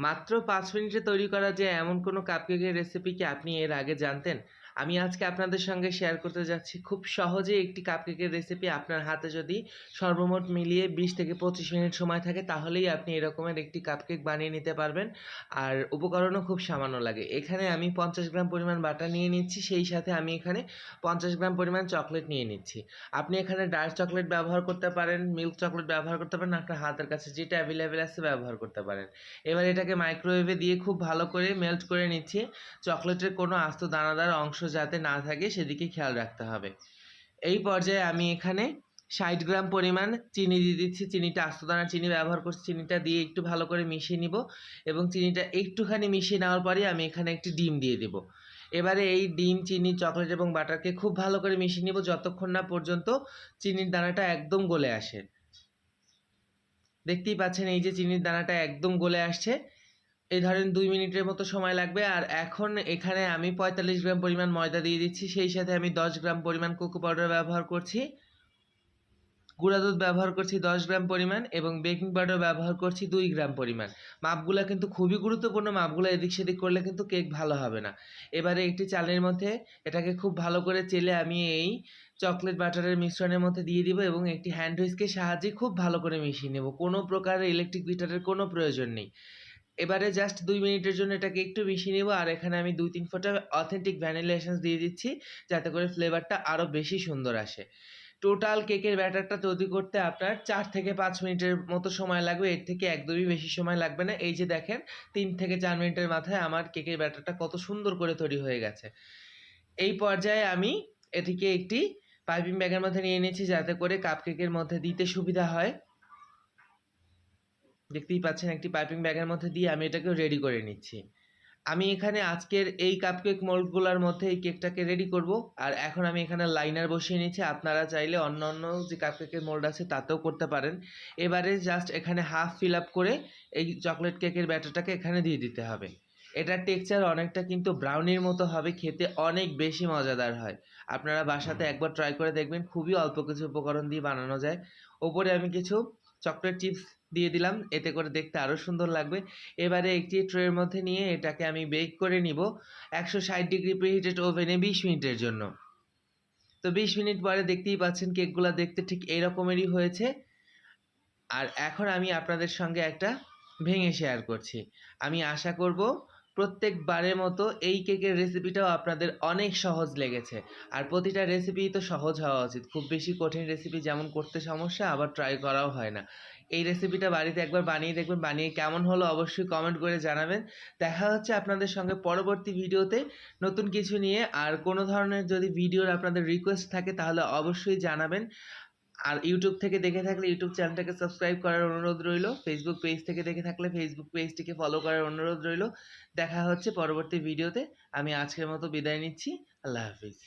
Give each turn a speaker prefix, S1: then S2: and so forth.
S1: মাত্র পাঁচ মিনিটে তৈরি করা যায় এমন কোনো কাপকেকের রেসিপি কি আপনি এর আগে জানতেন? আমি আজকে আপনাদের সঙ্গে শেয়ার করতে যাচ্ছি। খুব সহজে একটি কাপকেকের রেসিপি আপনার হাতে যদি সর্বমোট মিলিয়ে বিশ থেকে পঁচিশ মিনিট সময় থাকে, তাহলেই আপনি এরকমের একটি কাপকেক বানিয়ে নিতে পারবেন। আর উপকরণও খুব সামান্য লাগে। এখানে আমি পঞ্চাশ গ্রাম পরিমাণ বাটার নিয়ে নিচ্ছি, সেই সাথে আমি এখানে পঞ্চাশ গ্রাম পরিমাণ চকলেট নিয়ে নিচ্ছি। আপনি এখানে ডার্ক চকলেট ব্যবহার করতে পারেন মিল্ক চকলেট ব্যবহার করতে পারেন, আপনার হাতের কাছে যেটা অ্যাভেলেবেল আছে ব্যবহার করতে পারেন। এবার এটাকে মাইক্রোওয়েভে দিয়ে খুব ভালো করে মেল্ট করে নিচ্ছি। চকলেটের কোনো আস্ত দানাদার অংশ যাতে না থাকে সেদিকে খেয়াল রাখতে হবে। এই পর্যায়ে আমি এখানে ষাট গ্রাম পরিমাণ চিনি দিয়ে দিচ্ছি। চিনিটা আস্তদানা চিনি ব্যবহার করছি। চিনিটা দিয়ে একটু ভালো করে মিশিয়ে নিব এবং চিনিটা একটুখানি মিশিয়ে নেওয়ার পরে আমি এখানে একটি ডিম দিয়ে দেব। এবারে এই ডিম, চিনি, চকলেট এবং বাটারকে খুব ভালো করে মিশিয়ে নিব যতক্ষণ না পর্যন্ত চিনির দানাটা একদম গলে আসে। দেখতেই পাচ্ছেন এই যে চিনির দানাটা একদম গলে আসছে। এই ধরেন দুই মিনিটের মতো সময় লাগবে, আর এখন এখানে আমি পঁয়তাল্লিশ গ্রাম পরিমাণ ময়দা দিয়ে দিচ্ছি, সেই সাথে আমি দশ গ্রাম পরিমাণ কোকো পাউডার ব্যবহার করছি, গুঁড়া দুধ ব্যবহার করছি দশ গ্রাম পরিমাণ এবং বেকিং পাউডার ব্যবহার করছি দুই গ্রাম পরিমাণ। মাপগুলো কিন্তু খুবই গুরুত্বপূর্ণ, মাপগুলো এদিক সেদিক করলে কিন্তু কেক ভালো হবে না। এবারে একটি চালের মধ্যে এটাকে খুব ভালো করে চেলে আমি এই চকলেট বাটারের মিশ্রণের মধ্যে দিয়ে দিব এবং একটি হ্যান্ড হুইস্কের সাহায্যে খুব ভালো করে মিশিয়ে নেব। কোনো প্রকার ইলেকট্রিক বিটারের কোনো প্রয়োজন নেই। এবারে জাস্ট দুই মিনিটের জন্য এটাকে একটু মিশিয়ে নেব, আর এখানে আমি দুই তিন ফোঁটা অথেন্টিক ভ্যানিলা এসেন্স দিয়ে দিচ্ছি, যাতে করে ফ্লেভারটা আরও বেশি সুন্দর আসে। টোটাল কেকের ব্যাটারটা তৈরি করতে আপনার চার থেকে পাঁচ মিনিটের মতো সময় লাগবে, এর থেকে একদমই বেশি সময় লাগবে না। এই যে দেখেন, তিন থেকে চার মিনিটের মাথায় আমার কেকের ব্যাটারটা কত সুন্দর করে তৈরি হয়ে গেছে। এই পর্যায়ে আমি এটিকে একটি পাইপিং ব্যাগের মধ্যে নিয়ে নিয়েছি যাতে করে কাপ কেকের মধ্যে দিতে সুবিধা হয়। দেখতেই পাচ্ছেন একটি পাইপিং ব্যাগের মধ্যে দিয়ে আমি এটাকে রেডি করে নিচ্ছি। আমি এখানে আজকের এই কাপকেক মোল্ডগুলোর মধ্যে এই কেকটাকে রেডি করব। আর এখন আমি এখানে লাইনার বসিয়ে নিচ্ছি। আপনারা চাইলে অন্য অন্য যে কাপকেকের মোল্ড আছে তাতেও করতে পারেন। এবারে জাস্ট এখানে হাফ ফিল আপ করে এই চকলেট কেকের ব্যাটারটাকে এখানে দিয়ে দিতে হবে। এটার টেক্সচার অনেকটা কিন্তু ব্রাউনির মতো হবে, খেতে অনেক বেশি মজাদার হয়। আপনারা বাসাতে একবার ট্রাই করে দেখবেন, খুবই অল্প কিছু উপকরণ দিয়ে বানানো যায়। ওপরে আমি কিছু চকলেট চিপস দিয়ে দিলাম। এতে করে দেখতে আরও সুন্দর লাগবে। এবারে একটি ট্রের মধ্যে নিয়ে এটাকে আমি বেক করে নিব একশো ষাট ডিগ্রি প্রিহিটেড ওভেনে বিশ মিনিটের জন্য। তো বিশ মিনিট পরে দেখতেই পাচ্ছেন কেকগুলো দেখতে ঠিক এইরকমেরই হয়েছে। আর এখন আমি আপনাদের সঙ্গে একটা ভেঙে শেয়ার করছি। আমি আশা করব প্রত্যেকবারের মতো এই কেকের রেসিপিটাও আপনাদের অনেক সহজ লেগেছে। আর প্রতিটা রেসিপি তো সহজ হওয়া উচিত। খুব বেশি কঠিন রেসিপি যেমন করতে সমস্যা, আবার ট্রাই করাও হয় না। এই রেসিপিটা বাড়িতে একবার বানিয়ে দেখবেন, বানিয়ে কেমন হলো অবশ্যই কমেন্ট করে জানাবেন। দেখা হচ্ছে আপনাদের সঙ্গে পরবর্তী ভিডিওতে। নতুন কিছু নিয়ে আর কোনো ধরনের যদি ভিডিওর আপনাদের রিকোয়েস্ট থাকে, তাহলে অবশ্যই জানাবেন। আর ইউটিউব থেকে দেখে থাকলে ইউটিউব চ্যানেলটাকে সাবস্ক্রাইব করার অনুরোধ রইল। ফেসবুক পেজ থেকে দেখে থাকলে ফেসবুক পেজটিকে ফলো করার অনুরোধ রইল। দেখা হচ্ছে পরবর্তী ভিডিওতে আমি আজকের মতো বিদায় নিচ্ছি। আল্লাহ হাফিজ।